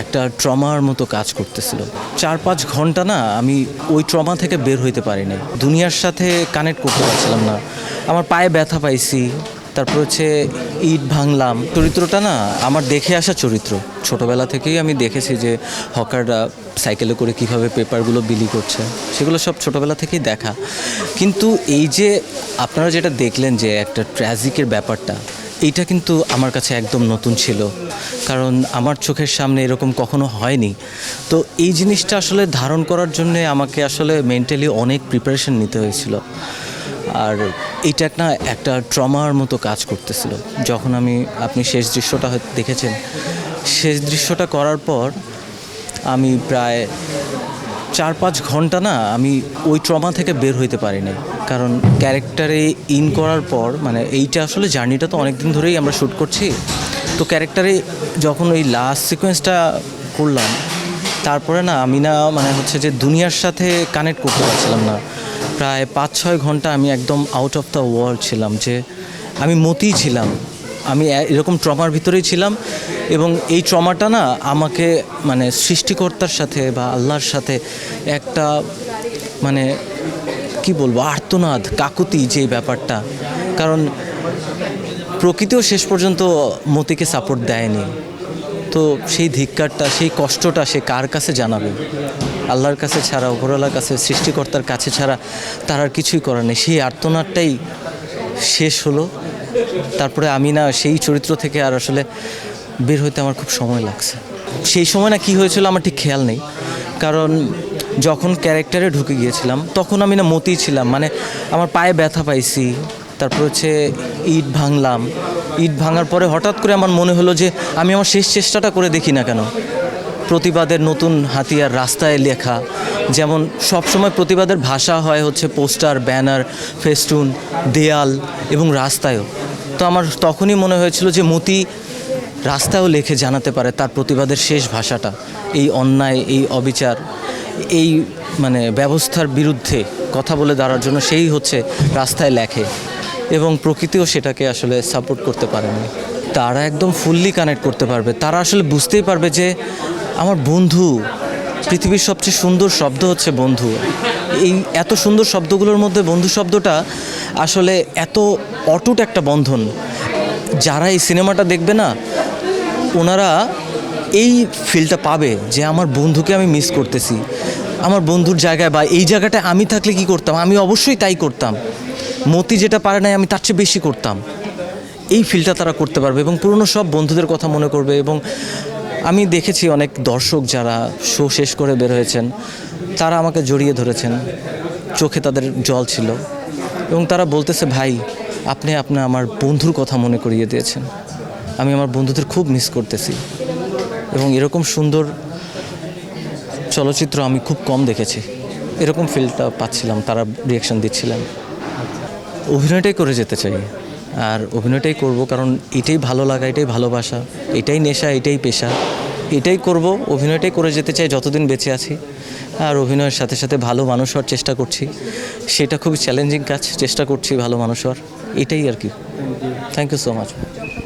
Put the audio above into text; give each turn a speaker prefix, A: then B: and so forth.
A: একটা ট্রমার মতো কাজ করতেছিল। চার পাঁচ ঘণ্টা না আমি ওই ট্রমা থেকে বের হইতে পারিনি। দুনিয়ার সাথে কানেক্ট করতে পারছিলাম না। আমার পায়ে ব্যথা পাইছি, তারপর হচ্ছে ইট ভাঙলাম। চরিত্রটা না আমার দেখে আসা চরিত্র। ছোটবেলা থেকেই আমি দেখেছি যে হকাররা সাইকেলে করে কীভাবে পেপারগুলো বিলি করছে, সেগুলো সব ছোটবেলা থেকেই দেখা। কিন্তু এই যে আপনারা যেটা দেখলেন যে একটা ট্র্যাজিকের ব্যাপারটা এইটা কিন্তু আমার কাছে একদম নতুন ছিল, কারণ আমার চোখের সামনে এরকম কখনো হয়নি। তো এই জিনিসটা আসলে ধারণ করার জন্য আমাকে আসলে মেন্টালি অনেক প্রিপারেশন নিতে হয়েছিল। আর এইটা না একটা ট্রমার মতো কাজ করতেছিল। যখন আমি, আপনি শেষ দৃশ্যটা দেখেছেন। শেষ দৃশ্যটা করার পর আমি প্রায় চার পাঁচ ঘণ্টা না আমি ওই ট্রমা থেকে বের হইতে পারিনি। কারণ ক্যারেক্টারে ইন করার পর মানে এইটা আসলে জার্নিটা তো অনেক দিন ধরেই আমরা শ্যুট করছি। তো ক্যারেক্টারে যখন ওই লাস্ট সিকোয়েন্সটা করলাম, তারপরে না আমি না মানে হচ্ছে যে দুনিয়ার সাথে কানেক্ট করতে পারছিলাম না। প্রায় পাঁচ ছয় ঘণ্টা আমি একদম আউট অফ দ্য ওয়ার্ল্ড ছিলাম যে আমি মতিই ছিলাম। আমি এরকম ট্রমার ভিতরেই ছিলাম এবং এই ট্রমাটা না আমাকে মানে সৃষ্টিকর্তার সাথে বা আল্লাহর সাথে একটা মানে কি বলব, আর্তনাদ, কাকুতি যে ব্যাপারটা। কারণ প্রকৃতিও শেষ পর্যন্ত মতিকে সাপোর্ট দেয়নি। তো সেই ধিক্কারটা, সেই কষ্টটা সে কার কাছে জানাবে? আল্লাহর কাছে ছাড়া, উপরওয়ালার কাছে, সৃষ্টিকর্তার কাছে ছাড়া তার আর কিছুই করার নেই। সেই আর্তনাদটাই শেষ হলো। তারপরে আমি না সেই চরিত্র থেকে আর আসলে বের হইতে আমার খুব সময় লাগছে। সেই সময় না কি হয়েছিল আমার ঠিক খেয়াল নেই। কারণ যখন ক্যারেক্টারে ঢুকে গিয়েছিলাম, তখন আমি না মতেই ছিলাম। মানে আমার পায়ে ব্যথা পাইছি, তারপর হচ্ছে ইট ভাঙলাম। ইট ভাঙার পরে হঠাৎ করে আমার মনে হলো যে আমি আমার শেষ চেষ্টাটা করে দেখি না কেন। প্রতিবাদের নতুন হাতিয়ার রাস্তায় লেখা, যেমন সবসময় প্রতিবাদের ভাষা হয় হচ্ছে পোস্টার, ব্যানার, ফেস্টুন, দেয়াল এবং রাস্তায়ও। তো আমার তখনই মনে হয়েছিল যে মতি রাস্তায়ও লেখে জানাতে পারে তার প্রতিবাদের শেষ ভাষাটা, এই অন্যায়, এই অবিচার, এই মানে ব্যবস্থার বিরুদ্ধে কথা বলে দাঁড়ার জন্য সেই হচ্ছে রাস্তায় লেখে। এবং প্রকৃতিও সেটাকে আসলে সাপোর্ট করতে পারেনি। তারা একদম ফুললি কানেক্ট করতে পারবে। তারা আসলে বুঝতেই পারবে যে আমার বন্ধু, পৃথিবীর সবচেয়ে সুন্দর শব্দ হচ্ছে বন্ধু। এই এত সুন্দর শব্দগুলোর মধ্যে বন্ধু শব্দটা আসলে এত অটুট একটা বন্ধন। যারা এই সিনেমাটা দেখবে না, ওনারা এই ফিলটা পাবে যে আমার বন্ধুকে আমি মিস করতেছি। আমার বন্ধুর জায়গায় বা এই জায়গাটা আমি থাকলে কি করতাম? আমি অবশ্যই তাই করতাম। মতি যেটা পারে নাই, আমি তার চেয়ে বেশি করতাম। এই ফিলটা তারা করতে পারবে এবং পুরনো সব বন্ধুদের কথা মনে করবে এবং আমি দেখেছি অনেক দর্শক যারা শো শেষ করে বের হয়েছেন, তারা আমাকে জড়িয়ে ধরেছেন। চোখে তাদের জল ছিল এবং তারা বলতেছে, ভাই, আপনি আপনার আমার বন্ধুর কথা মনে করিয়ে দিয়েছেন। আমি আমার বন্ধুদের খুব মিস করতেছি। এবং এরকম সুন্দর চলচ্চিত্র আমি খুব কম দেখেছি। এরকম ফিলটা পাচ্ছিলাম, তারা রিয়াকশন দিচ্ছিলেন। অভিনয়টাই করে যেতে চাই। আর অভিনয়টাই করব কারণ এটাই ভালো লাগা, এটাই ভালোবাসা, এটাই নেশা, এটাই পেশা। এটাই করব, অভিনয়টাই করে যেতে চাই যতদিন বেঁচে আছি। আর অভিনয়ের সাথে সাথে ভালো মানুষ হওয়ার চেষ্টা করছি। সেটা খুব চ্যালেঞ্জিং কাজ, চেষ্টা করছি ভালো মানুষ হওয়ার। এটাই আর কি। Thank you so much